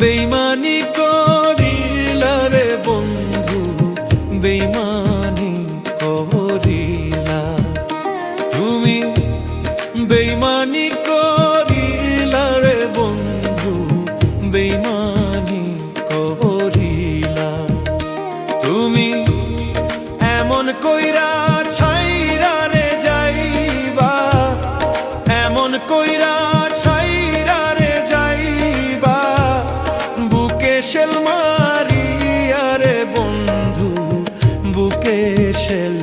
বেইমানি করিলা রে বন্ধু, বেইমানি করিলা। তুমি বেইমানি করিলা রে বন্ধু, বেইমানি করিলা। তুমি এমন কইরা বুকে শেল মারিয়া রে বন্ধু বুকে শেল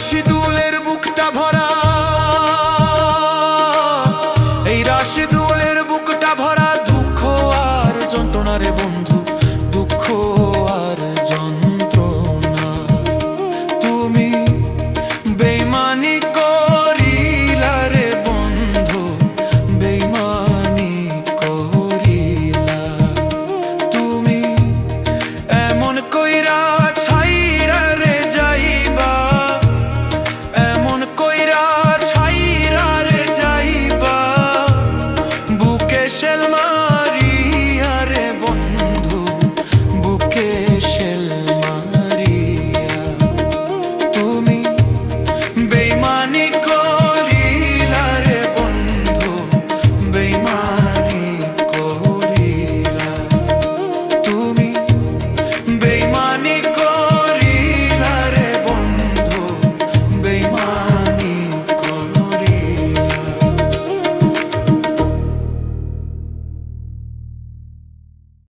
এই